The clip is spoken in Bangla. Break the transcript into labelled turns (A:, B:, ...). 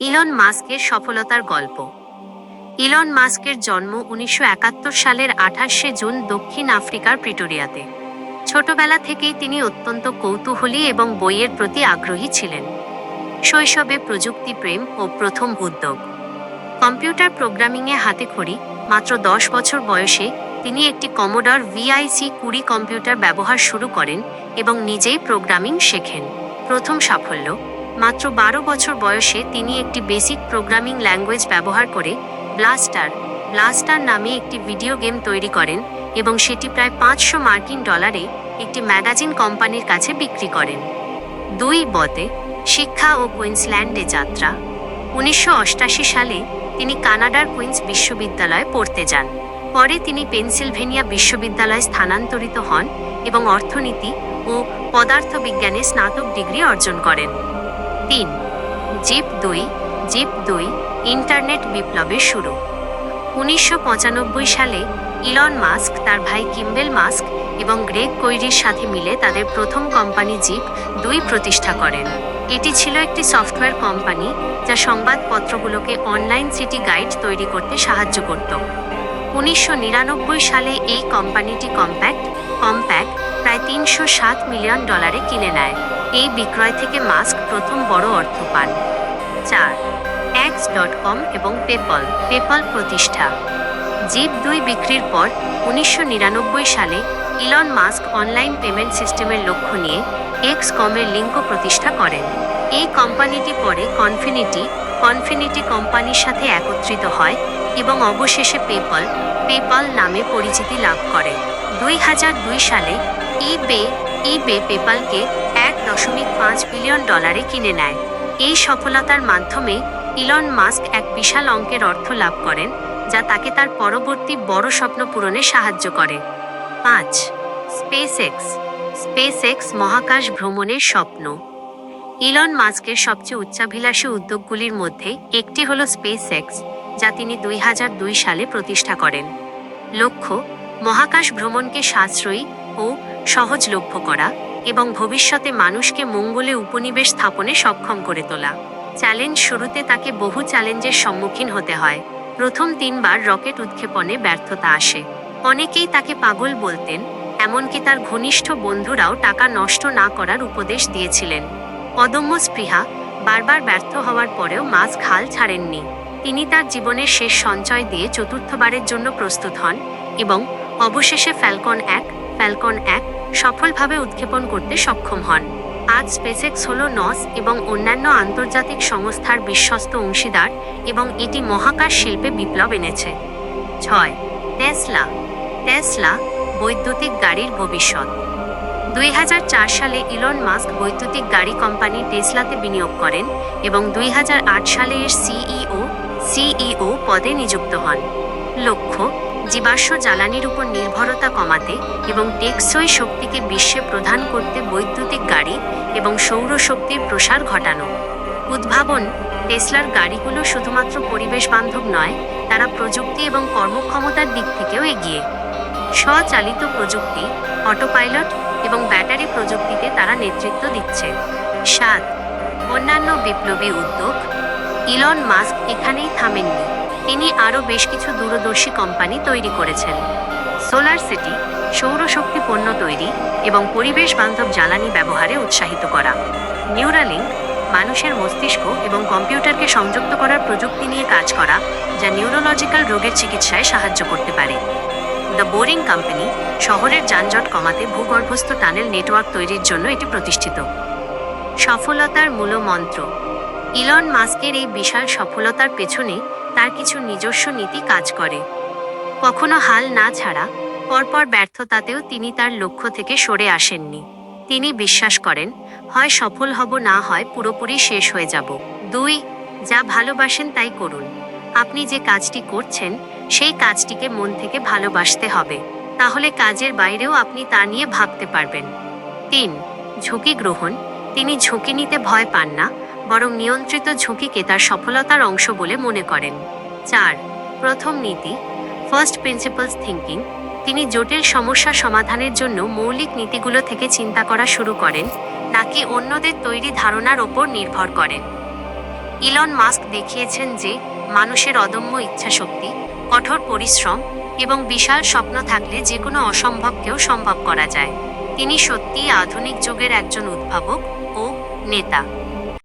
A: ইলন মাস্কের সফলতার গল্প। ইলন মাস্কের জন্ম উনিশশো একাত্তর সালের আঠাশে জুন দক্ষিণ আফ্রিকার প্রিটোরিয়াতে। ছোটবেলা থেকেই তিনি অত্যন্ত কৌতূহলী এবং বইয়ের প্রতি আগ্রহী ছিলেন। শৈশবে প্রযুক্তি প্রেম ও প্রথম উদ্যোগ। কম্পিউটার প্রোগ্রামিংয়ে হাতে খড়ি, মাত্র দশ বছর বয়সে তিনি একটি কমোডর ভিআইসি কুড়ি কম্পিউটার ব্যবহার শুরু করেন এবং নিজেই প্রোগ্রামিং শেখেন। প্রথম সাফল্য মাত্র বারো বছর বয়সে তিনি একটি বেসিক প্রোগ্রামিং ল্যাঙ্গুয়েজ ব্যবহার করে ব্লাস্টার ব্লাস্টার নামে একটি ভিডিও গেম তৈরি করেন এবং সেটি প্রায় পাঁচশো মার্কিন ডলারে একটি ম্যাগাজিন কোম্পানির কাছে বিক্রি করেন। দুই বতে, শিক্ষা ও কুইন্সল্যান্ডে যাত্রা। উনিশশো সালে তিনি কানাডার কুইন্স বিশ্ববিদ্যালয়ে পড়তে যান। পরে তিনি পেনসিলভেনিয়া বিশ্ববিদ্যালয়ে স্থানান্তরিত হন এবং অর্থনীতি ও পদার্থবিজ্ঞানে স্নাতক ডিগ্রি অর্জন করেন। তিন। জিপ দুই জিপ দুই, ইন্টারনেট বিপ্লবের শুরু। উনিশশো পঁচানব্বই সালে ইলন মাস্ক, তার ভাই কিম্বেল মাস্ক এবং গ্রেগ কৈরির সাথে মিলে তাদের প্রথম কোম্পানি জিপ দুই প্রতিষ্ঠা করেন। এটি ছিল একটি সফটওয়্যার কোম্পানি যা সংবাদপত্রগুলোকে অনলাইন সিটি গাইড তৈরি করতে সাহায্য করত। উনিশশো নিরানব্বই সালে এই কোম্পানিটি কম্প্যাক্ট কম্প্যাক্ট প্রায় তিনশো সাত মিলিয়ন ডলারে কিনে নেয়। এই বিক্রয় থেকে মাস্ক প্রথম বড় অর্থ পান। চার, এক্স ডট কম এবং পেপল পেপল প্রতিষ্ঠা। জিপ দুই বিক্রির পর উনিশশো নিরানব্বই সালে ইলন মাস্ক অনলাইন পেমেন্ট সিস্টেমের লক্ষ্য নিয়ে এক্স কমের লিঙ্ক প্রতিষ্ঠা করেন। এই কোম্পানিটি পরে কনফিনিটি কনফিনিটি কোম্পানির সাথে একত্রিত হয় এবং অবশেষে পেপল পেপল নামে পরিচিতি লাভ করে। দুই হাজার দুই সালে ইবে ইবে পেপালকে এক দশমিক পাঁচ বিলিয়ন ডলারে কিনে নেয়। এই সফলতার মাধ্যমে ইলন মাস্ক এক বিশাল অঙ্কের অর্থ লাভ করেন, যা তাকে তার পরবর্তী বড় স্বপ্ন পূরণে সাহায্য করে। পাঁচ স্পেস এক্স স্পেস এক্স মহাকাশ ভ্রমণের স্বপ্ন। ইলন মাস্কের সবচেয়ে উচ্চাভিলাষী উদ্যোগগুলির মধ্যে একটি হল স্পেস এক্স যা তিনি দুই হাজার দুই সালে প্রতিষ্ঠা করেন। লক্ষ্য, মহাকাশ ভ্রমণকে সাশ্রয়ী ও সহজলভ্য করা। এবং ভবিষ্যতে মানুষকে মঙ্গলে উপনিবেশ স্থাপনে সক্ষম করে তোলা। চ্যালেঞ্জ শুরুতে তাকে বহু চ্যালেঞ্জের সম্মুখীন হতে হয়। প্রথম তিনবার রকেট উৎক্ষেপণে ব্যর্থতা আসে। অনেকেই তাকে পাগল বলতেন, এমনকি তার ঘনিষ্ঠ বন্ধুরাও টাকা নষ্ট না করার উপদেশ দিয়েছিলেন। অদম্য স্পৃহা, বারবার ব্যর্থ হওয়ার পরেও মাস্ক খাল ছাড়েননি। তিনি তার জীবনের শেষ সঞ্চয় দিয়ে চতুর্থবারের জন্য প্রস্তুত হন এবং অবশেষে ফ্যালকন এক ফ্যালকন এক সফলভাবে উৎক্ষেপণ করতে সক্ষম হন। আজ স্পেসেক্স হল নস এবং অন্যান্য আন্তর্জাতিক সংস্থার বিশ্বস্ত অংশীদার এবং এটি মহাকাশ শিল্পে বিপ্লব এনেছে। ছয়, টেসলা। টেসলা বৈদ্যুতিক গাড়ির ভবিষ্যৎ। দুই হাজার চার সালে ইলন মাস্ক বৈদ্যুতিক গাড়ি কোম্পানি টেসলাতে বিনিয়োগ করেন এবং দুই হাজার আট সালে এর সিইও সিইও পদে নিযুক্ত হন। লক্ষ্য জীবাশ্ম জ্বালানির উপর নির্ভরতা কমাতে এবং টেকসই শক্তিকে বিশ্বে প্রধান করতে বৈদ্যুতিক গাড়ি এবং সৌরশক্তির প্রসার ঘটানো। উদ্ভাবন, টেসলার গাড়িগুলো শুধুমাত্র পরিবেশ বান্ধব নয়, তারা প্রযুক্তি এবং কর্মক্ষমতার দিক থেকেও এগিয়ে। স্বচালিত প্রযুক্তি, অটোপাইলট এবং ব্যাটারি প্রযুক্তিতে তারা নেতৃত্ব দিচ্ছে। সাত, অন্যান্য বিপ্লবী উদ্যোগ। ইলন মাস্ক এখানেই থামেননি। তিনি আরও বেশ কিছু দূরদর্শী কোম্পানি তৈরি করেছেন। সোলার সিটি, সৌরশক্তি পণ্য তৈরি এবং পরিবেশ বান্ধব জ্বালানি ব্যবহারে উৎসাহিত করা। নিউরালিঙ্ক মানুষের মস্তিষ্ক এবং কম্পিউটারকে সংযুক্ত করার প্রযুক্তি নিয়ে কাজ করা, যা নিউরোলজিক্যাল রোগের চিকিৎসায় সাহায্য করতে পারে। দ্য বোরিং কোম্পানি, শহরের যানজট কমাতে ভূগর্ভস্থ টানেল নেটওয়ার্ক তৈরির জন্য এটি প্রতিষ্ঠিত। সফলতার মূলমন্ত্র ইলন মাস্কের এই বিশাল সফলতার পেছনে তার কিছু নিজস্ব নীতি কাজ করে। কখনো হাল না ছাড়া পরপর ব্যর্থতাতেও তিনি তার লক্ষ্য থেকে সরে আসেননি। তিনি বিশ্বাস করেন, হয় সফল হব না হয় পুরোপুরি শেষ হয়ে যাব। দুই, যা ভালোবাসেন তাই করুন। আপনি যে কাজটি করছেন, সেই কাজটিকে মন থেকে ভালোবাসতে হবে। তাহলে কাজের বাইরেও আপনি তা নিয়ে ভাবতে পারবেন। তিন, ঝুঁকি গ্রহণ। তিনি ঝুঁকি নিতে ভয় পান না। বরং নিয়ন্ত্রিত ঝুঁকিকে তার সফলতার অংশ বলে মনে করেন। চার, প্রথম নীতি ফার্স্ট প্রিন্সিপালস থিঙ্কিং তিনি জটিল সমস্যা সমাধানের জন্য মৌলিক নীতিগুলো থেকে চিন্তা করা শুরু করেন, নাকি অন্যদের তৈরি ধারণার ওপর নির্ভর করেন। ইলন মাস্ক দেখিয়েছেন যে, মানুষের অদম্য ইচ্ছাশক্তি, কঠোর পরিশ্রম এবং বিশাল স্বপ্ন থাকলে যে কোনো অসম্ভবকেও সম্ভব করা যায়। তিনি সত্যিই আধুনিক যুগের একজন উদ্ভাবক ও নেতা।